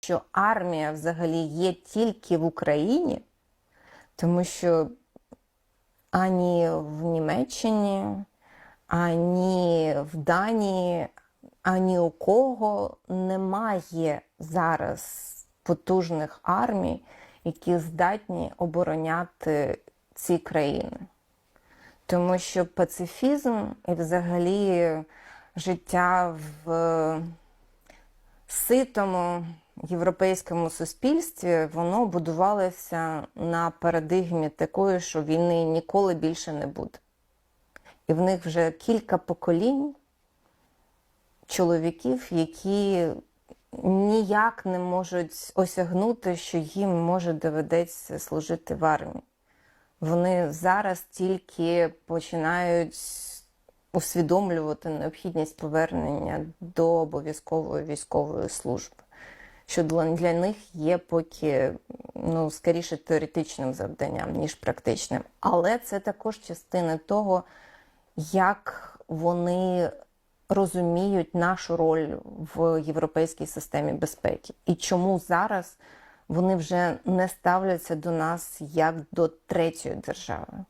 що армія взагалі є тільки в Україні, тому що ані в Німеччині, ані в Данії, ані у кого немає зараз потужних армій, які здатні обороняти ці країни. Тому що пацифізм і взагалі життя в ситому європейському суспільстві воно будувалося на парадигмі такої, що війни ніколи більше не буде. І в них вже кілька поколінь чоловіків, які ніяк не можуть осягнути, що їм може доведеться служити в армії. Вони зараз тільки починають усвідомлювати необхідність повернення до обов'язкової військової служби, що для, для них є поки ну, скоріше теоретичним завданням, ніж практичним. Але це також частина того, як вони розуміють нашу роль в європейській системі безпеки і чому зараз вони вже не ставляться до нас як до третьої держави.